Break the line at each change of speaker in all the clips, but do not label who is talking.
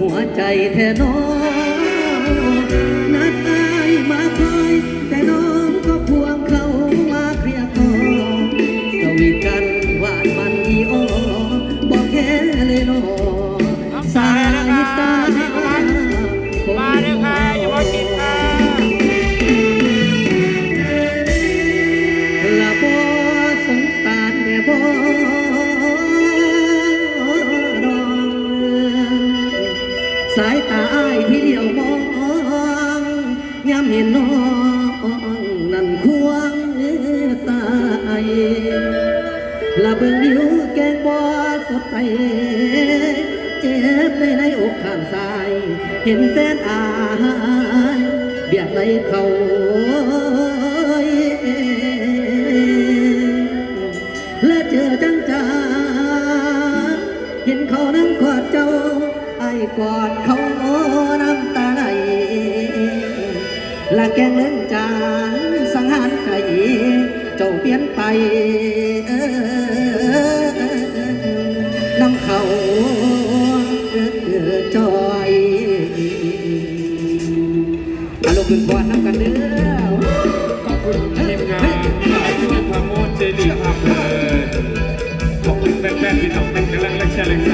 หัวใจแท้น้อ ยามเห็นน้อง
นั่
นควงเงสายละเบิ่งนิ้วแกงบอสดใสเจ็บในในอกข้างซ้าย เห็นแฟนอายเบียดไหลเขาและเจอจังจาเห็นเขานั่งกอดเจ้าไอ้กอดเขา แกงเลื่อนจานสังหารใจเจ้าเปลี่ยนไปน้ำเขาจอยอารมณ์ขึ้นบอลน้ำกันเนื้อ
ขอบคุณทีมงานขอบคุณ
พามโมเจดีครับขอบคุณแม่แม่พี่น้องเป็นกำลังและแช
ร์แร
งใจ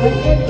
Thank you.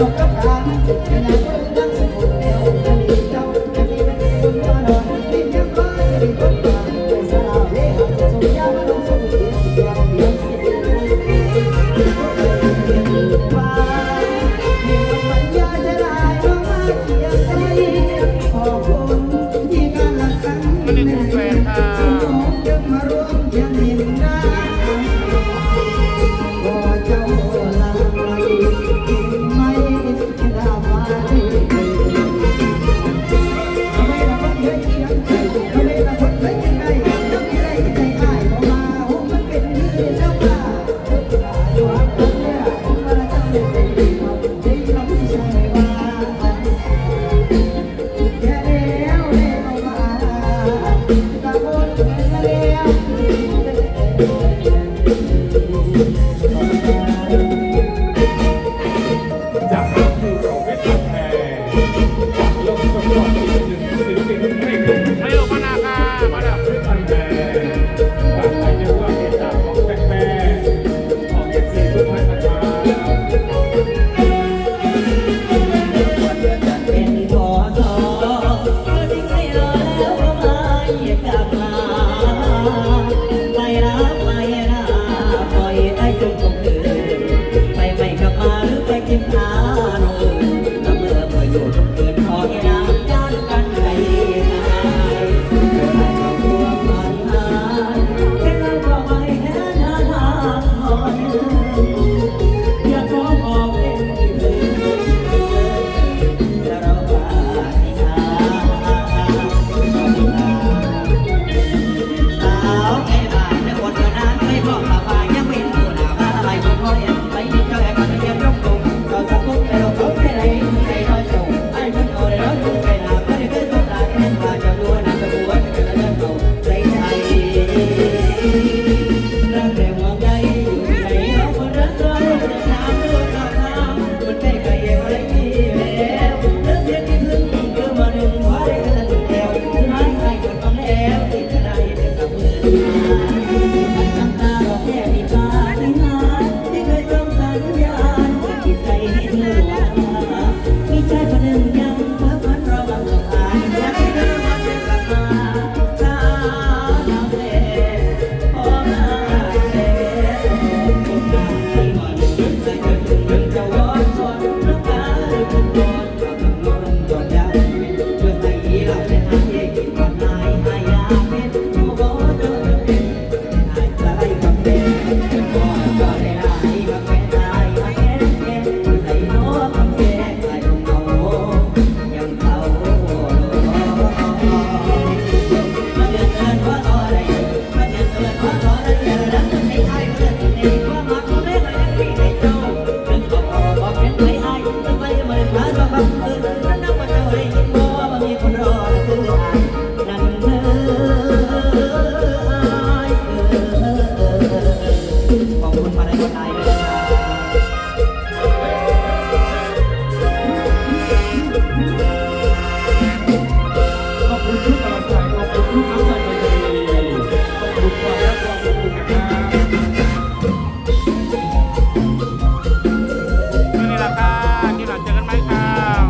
ดอกกับการ Yeah.